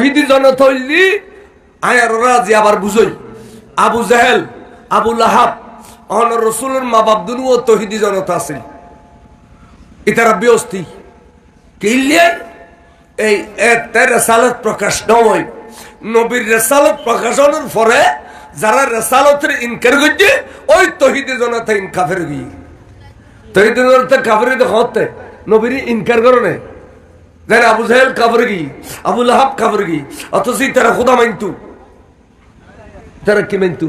তহিদি জনতা হইলি আয়ার রাজি, আবার বুঝই। আবু জাহেল, আবু লাহাব অন রসুলের মা বাপ ও তহিদি জনতা আছিল ইতারা বিয়স্তি কিলিয়ে এই রেসালত প্রকাশ নয়। নবীর রেসালত প্রকাশনের পরে যারা রেসালতের ইনকার করছে, ওই তহিদি জনতা ইনকাফের গিয়ে। তহিদি জনতা কাফের হতে নবীর ইনকার করে দেন আবু জাহেল কাফের গি, আবু লাহাব কাফের গি, অথচ তারা খোদা মানতু তারা কি মানতু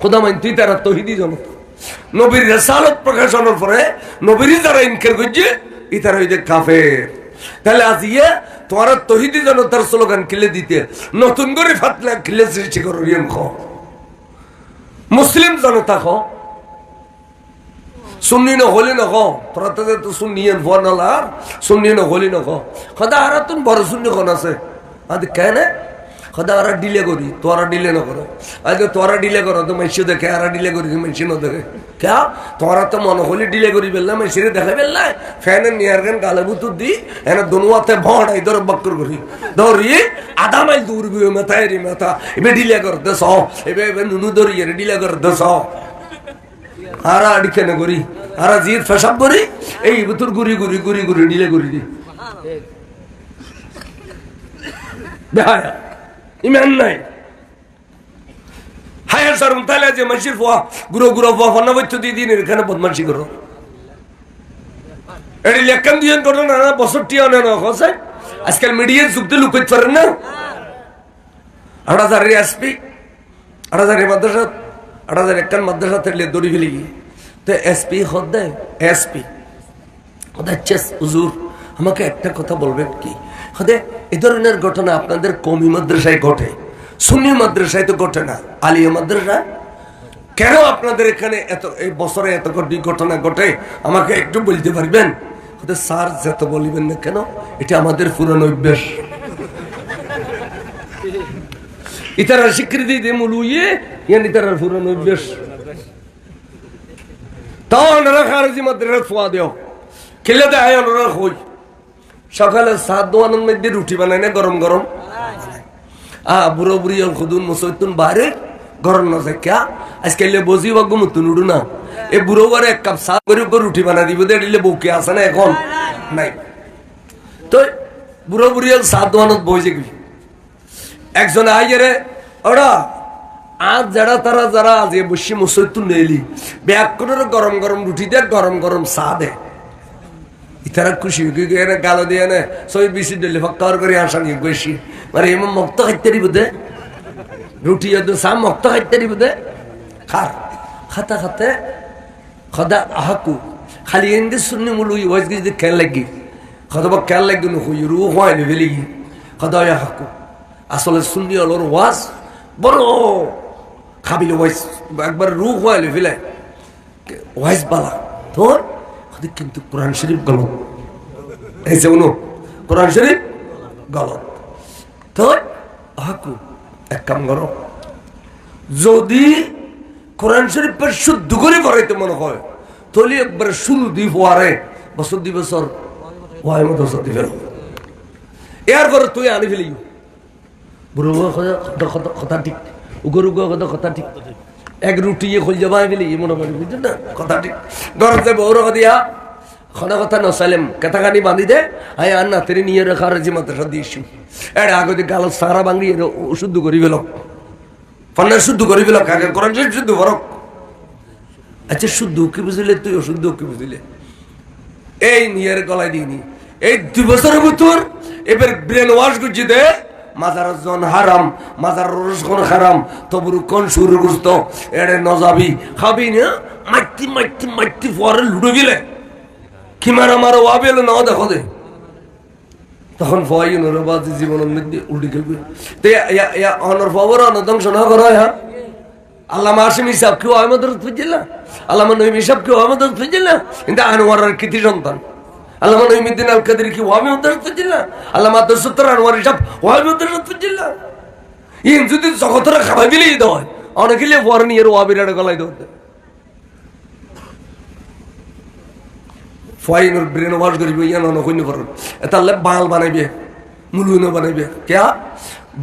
খোদা মানতুই তারা তহিদি জনতা নবীর রেসালত প্রকাশনের পরে নবীর যারা ইনকার করছে, ই তারা হইছে কাফের। তাহলে আজ ইয়ে তোমার তহিদি জনতার স্লোগান কিলে দিতে, নতুন করে ফাতলা কিলে সৃষ্টি করো মুসলিম জনতা খ সুন্নি ন হলি নখ তোরা তো তো সুন্নি এন ভর নলার সুন্নি ন হলি নখ সদা হারা তুন বড় সুন্নি কোন আছে? আদি কেন? সদা হারা ডিলে করি, তোরা ডিলে ন করো। আজ তোরা ডিলে করো, তো মাইসি দেখে, হারা ডিলে করি মাইসি ন দেখে। কে? তোরা তো মনে হলি ডিলে করি বেললা মাইসিরে দেখা বেললা। ফ্যানের নিয়ার গান গালে বুতুর দি, এনে দনুয়াতে ভড় এই ধর বক্কর করি। ধরি, আধা মাইল দূর গিয়ে মেথা এরি মেথা, এবে ডিলে করতে স এবে এবে নুনু ধরি ডিলে করতে স আরা আডিখানে করি আরা জির ফেসাব করি, এই ভিতর গুড়ি গুড়ি গুড়ি গুড়ি ডিলে দি বেহায়া, ইমান নাই। হায়ার স্যার তাহলে যে মাসির ফোয়া গুরো গুরো ফোয়া, ফন্না বৈত্য দিয়ে দিন এখানে বদমাসি করো। এটি লেখান দিয়ে করো না বছরটি অনে না, হসে। আজকাল মিডিয়ার যুক্তি লুকাইতে পারেন না। এসপি আট হাজার মাদ্রাসা আট হাজার মাদ্রাসা থাকলে দড়ি ফেলে গিয়ে। তো এসপি হদ দেয়? এসপি। চেস, হুজুর, আমাকে একটা কথা বলবেন কি? হদে, এ ধরনের ঘটনা আপনাদের কমি মাদ্রাসায় ঘটে, সুন্নি মাদ্রাসায় তো ঘটে না। আলিয়া মাদ্রাসা? কেন আপনাদের এখানে এত, এই বছরে এত ঘটনা ঘটে? আমাকে একটু বলতে পারবেন? হতে স্যার, যত বলিবেন না কেন, এটা আমাদের পুরনো অভ্যেস। ইতারা স্বীকৃতি দিয়ে মূল ইয়ে ইয়ান ইতারার পুরনো অভ্যেস। তাও ওনারা খারেজি মাদ্রাসা ফোয়া দেও। খেলে দেয় ওনারা হই সকালে সাত দোয়ানোর মধ্যে রুটি বানায় না গরম গরম। আ বুড়ো বুড়ি খুদুন মুসৈতুন বাইরে গরম না ক্যা আজকে এলে বসি বা গুমতুন উড়ু না। এ বুড়ো বারে এক কাপ সাত করে করে রুটি বানা দিব দিলে বউকে আসে না এখন। নাই। তো বুড়ো বুড়ি সাত দোয়ানত বইছে কি? একজন আইয়ারে ওরা আজ যারা তারা যারা আজ এ বসে মুসৈতুন নেলি ব্যাগ করে গরম গরম রুটি দে, গরম গরম চা দে। ইতারা খুশি গিয়ে গালো দিয়ে নে সই বিসি দিলে ফক্কর করে আসা নিয়ে গেছি মানে এমন মক্ত খাইতে দে। রুটি যদি সাম মক্ত খাইতে দে। খার। খাতা খাতে খদা আহাকু। খালি এনগে শুনি মুলু ওয়াজ গিয়ে খেল লাগি। খদা বা খেল লাগি নো হই রু হয় গি খদা আহাকু। আসলে শুনি অলর ওয়াজ। বড় খাবিল ওয়াজ একবার রু হয় ফেলে ওয়াজ বালা। তোর খদা কিন্তু কোরআন শরীফ গলত। এই যে উনো, কোরআন শরীফ গলত। তো আহাকু, এক কাম করো। যদি কোরআন শরীফের শুদ্ধ করে পড়াইতে মনে হয়, তাহলে একবার শুরু দি হওয়ারে বছর দুই বছর, ওয়াই মতো বছর দি ফেলো এর পরে তুই আনি ফেলি বুড়ো কথা ঠিক। উগর কথা ঠিক। এক রুটি খোল যাবা ফেলি মনে করি বুঝছেন না? কথা ঠিক। গরম যাবে ওর দিয়া খনা কথা নসালেম কেতাখানি বাঁধি দে। আয় আর না, তেরে নিয়ে রাখার যে মাদ্রাসা দিয়েছি। এর আগে গাল সারা বাঙ্গি এর শুদ্ধ করি ফেলো। ফন্ডার শুদ্ধ করি ফেলো, কাকে করেন শুদ্ধ করক আচ্ছা শুদ্ধ কি বুঝলে তুই, অশুদ্ধ কি বুঝলে? এই নিয়ের গলায় দিইনি। এই দুই বছরের ভিতর এবার ব্রেন ওয়াশ করছি দে। মাজার জন হারাম, মাজার রসখন হারাম, তবুরু কোন সুর গুস্ত, এড়ে নজাবি খাবি না? মাইতি মাইতি মাইতি পরে লুডো গেলে। কি মারা মারা ওয়াবেলে নাও দেখো দে। তখন ফয় নরবাজি জীবনের মধ্যে উল্টি খেলবে। তো অনর ফবর অনদম শোনা করো হ্যাঁ আল্লামা আসিম হিসাব কেউ আমাদের বুঝছিল না আল্লামা নইম হিসাব কেউ আমাদের বুঝছিল না কিন্তু আনোয়ারের কৃতি সন্তান। আল্লামা নইমুদ্দিন আল কাদের কি ওয়ামি উদ্দার বুঝছিল না আল্লামা দসত্তর আনোয়ার হিসাব ওয়ামি উদ্দার বুঝছিল না ইন যদি জগতরা খাবাই দিলেই দেয় অনেকে পরে নিয়ে ওয়াবির গলায় দেওয়া ফাইনের ব্রেন ওয়াশ করিব ইয়া নন কইন করুন। বাল বানাইবে, মুলুনো বানাইবে। কে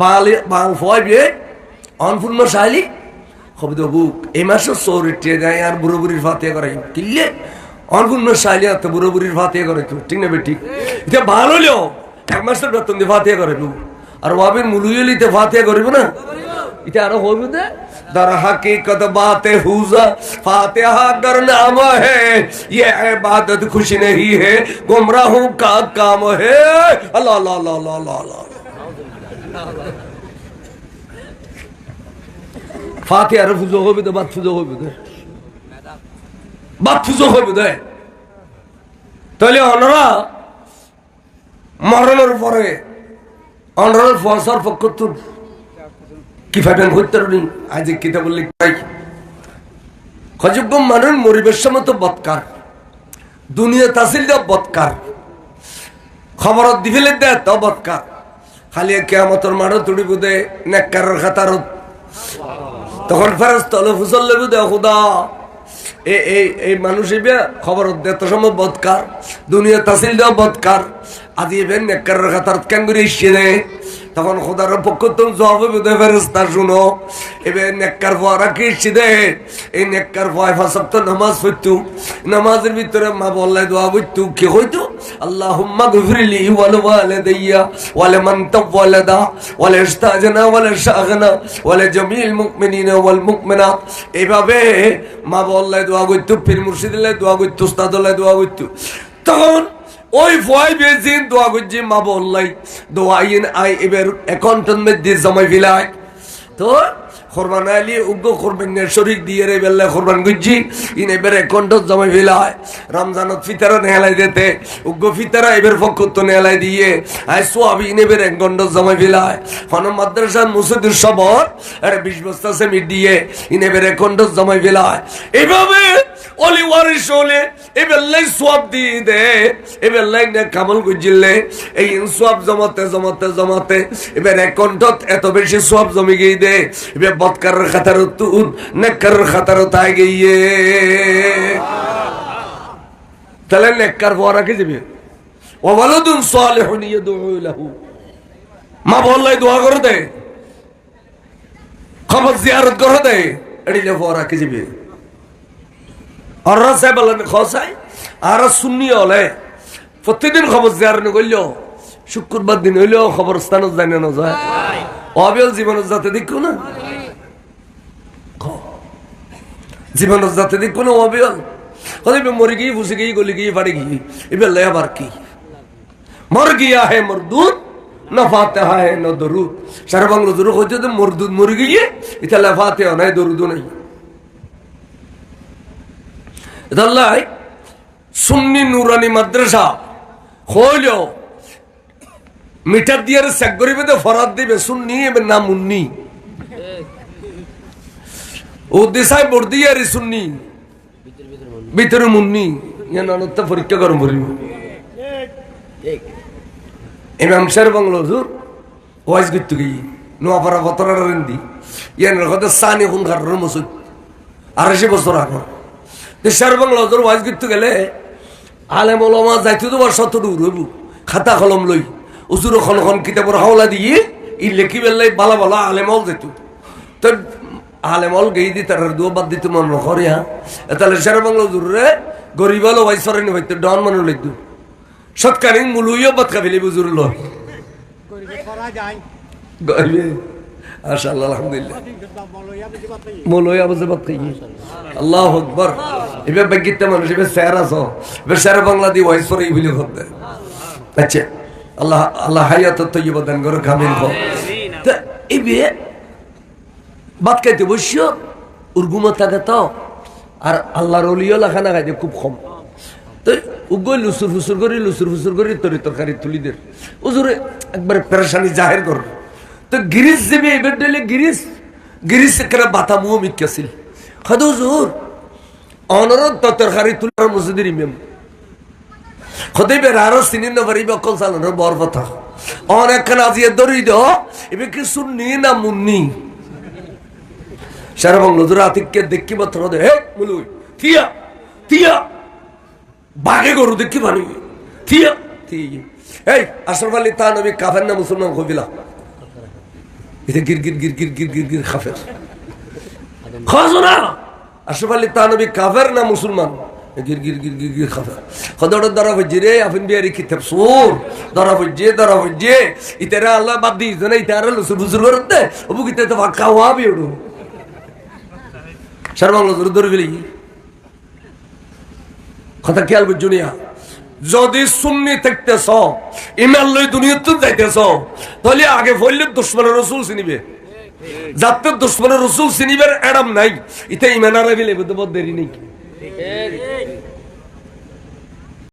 বাল বাল ফয়বে অনপূর্ণ শাইলি হবে তো বুক এই মাসে চৌরিটিয়ে যায় আর বুড়ো বুড়ির ফাতে করে কিনলে অর্গুণ্য সাইলে এত বুড়ো বুড়ির ফাতিয়া করে তো ঠিক না ঠিক এটা ভালো হলেও এক মাসের বেতন দিয়ে ফাতিয়া করে নু আর ওয়াবির মুলুয়েলিতে ফাতিয়া করিব না এটা আরও হবে না در حقیقت بات حوزہ فاتحہ در نام ہے یہ عبادت خوش نہیں ہے گمراہوں کا کام ہے اللہ اللہ اللہ اللہ اللہ اللہ فاتحہ رفض ہو بھی تو بات فضو ہو بھی تو পুজো হবে তো তাহলে অনরা মরণের পরে অনরের ফসর পক্ষতুর কি ভাবেন করতে পারেন আজ কিতাব উল্লেখ পাই খযোগ্য মানুষ মরিবের সময় তো বৎকার। দুনিয়া তাসিল দেওয়া বৎকার। খবর দিফেলে দেয় তো বৎকার। খালি কেমতর মারো তুড়ি বুদে নেককার খাতারত। তখন ফেরত তলে ফুসল লেবু দে, খুদা। এই এই মানুষ এবে খবর দেত সময় বৎকার দুনিয়া তাসিল দেওয়া বৎকার আজি এবে নেককার খাতার কেন করে ইসে দেয় তখন খোদার পক্ষ তো জবাব ফেরস্তা শুনো এবার নেককার ফোয়ারা কি ইসে দেয় এই নেককার ফয় তো নামাজ হইতু নামাজের ভিতরে মা বললাই দোয়া বুঝতু কি হইতো মান তাওয়ালাদা ওয়াল ইস্তাজনা ওয়াল শাগনা ওয়াল জামিল মুমিনিনা ওয়াল মুমিনাত এইভাবে মা বললাই দোয়া কইতু পীর মুর্শিদুল্লাহ দোয়া কইতু উস্তাদুল্লাহ দোয়া কইতু তখন ওই ভয় বেজিন দোয়া করছি মা বললাই দোয়াইন আই এবার অ্যাকাউন্টের মধ্যে জমা ফিলাই তো কোরবান আইলি, উগ্র কোরবান শরীর দিয়ে রে বেল্লা কোরবান গুজি ইন এবার কণ্ঠ জমা ফেলায় রমজানত ফিতারা নেহালাই দিতে, উগ্র ফিতারা এবার ফকত্ব নেহালাই দিয়ে। আই সোয়াবি, ইন এবার কণ্ঠ জমা ফেলায় হন মাদ্রাসা মুসুদুর সবর, আরে বিশ বস্তা সেমি দিয়ে, ইন এবার কণ্ঠ জমা ফেলায় এইভাবে অলি ওয়ারিস হলে এবেলাই সব দিয়ে দে এবেলাই নে কামল গুজিলে, এই সব জমাতে জমাতে জমাতে, এবার একন্টত এত বেশি সব জমি গিয়ে দে, এবার বৎকার খাতার তুন নেকর খাতার তাই গিয়ে। তাহলে নেকর পর রাখে যাবে ওয়ালাদুন সালিহুন ইয়াদউ লাহু। মা বললাই দোয়া করে দে। খবর জিয়ারত করে দে। এড়িলে পর রাখে যাবে আর সাহেব বললেন খসাই, আর শুনি হলে প্রত্যেকদিন খবর জিয়ার করল শুক্রবার দিন হইলেও খবর স্থানত জানে না যায় অবিয়ল জীবনের যাতে দেখো না। জীবনের যাতে দেখো না অবিয়ল হলে মরে গিয়ে ফুসে গিয়ে গলি গিয়ে বাড়ি গিয়ে, এবার লে আবার কি? মর গিয়া হে মরদুদ না ফাতে হে না দরুদ। সারা বাংলা দরুদ হচ্ছে মরদুদ মরে গিয়ে এটা লেফাতে নাই, দরুদও নাই। এদাল্লাই সুন্নি নুরানি মাদ্রাসা হইল মিটার দিয়ে চেক করিবে তো ফরাত দিবে, সুন্নি এবার না মুন্নি। ও দেশায় বোর্ড দিয়ে আর মুন্নি ইয়ান অনত্তা পরীক্ষা করম করিব। ইমাম শের বাংলো হুজুর ওয়াইজ করতে গিয়ে নোয়াপাড়া বতরা রেন্দি ইয়ান কথা সানি বছর আগে। দেশের বাংলা ওদের ওয়াজ করতে গেলে আলেম ওলামা যাইতে তো বর্ষ তো দূর হইব খাতা কলম লই উজুর খন খন কিতাবর হাওলা দিয়ে ই লেখি বেলাই বালা বালা আলেমল যেত তো আলেমল গেই দি তার দুয়া বাদ দিতে মন নকরে হ্যাঁ? তাহলে শের বাংলা জুরে গরিব হলো ওয়াইজ সরেনি হইতে ডন মানুষ লিখতো সৎকারি মুলুইও বাদ কাবিলি বুজুর লয় গরিবে আবাজে বাদ খাই আল্লাহ আচ্ছা আল্লাহর খুব কম। তো লুসুর ফুসুর করি, লুসুর ফুসুর করি, তরি তরকারি তুলিদের একবারে পেরেশানি জাহের কর। তো গিরিশ যাবে, এবার দিলে গিরিশ গিরিশ একটা বাতা মুহ মিক্কাছিল। খাদু জোর অনরত তরকারি তুলার মসজিদের ইমাম। খদে বে রারো সিনিন নবরি বকল সালানো বর কথা দরি দ এবে কি সুন্নি না মুন্নি? সারা বাংলা জোর আতিককে দেখি মাত্র হে মুলুই, থিয়া থিয়া বাঘে গরু দেখি পারি থিয়া থিয়া এই আশরফ আলী তা নবী কাফের না মুসলমান এটা গির গির গির গির গির গির গির কাফের খাজনা আশরফ আলী তা নবী কাফের না মুসলমান গির গির গির গির গির খাফের খদড় ধরা হইছে রে আফিন বিয়ারি কিতাব সুর ধরা হইছে ধরা হইছে ইতারা আল্লাহ বাদ দিস না ইতারা লসু বুজুর করতে অবু কিতে তো ফাঁকা হওয়া বিড়ু সর্বাংলা ধরে ধরে গেলি কথা খেয়াল বুঝছ নিয়া যদি সুন্নি থাকতেছ ইমাল লই দুনিয়াতে যাইতেছ, তাহলে আগে ফইলে দুশ্মনের রসুল চিনিবে। যাতে দুশ্মনের রসুল চিনিবার এডাম নাই। ইতে ইমান আর দেরি নেই।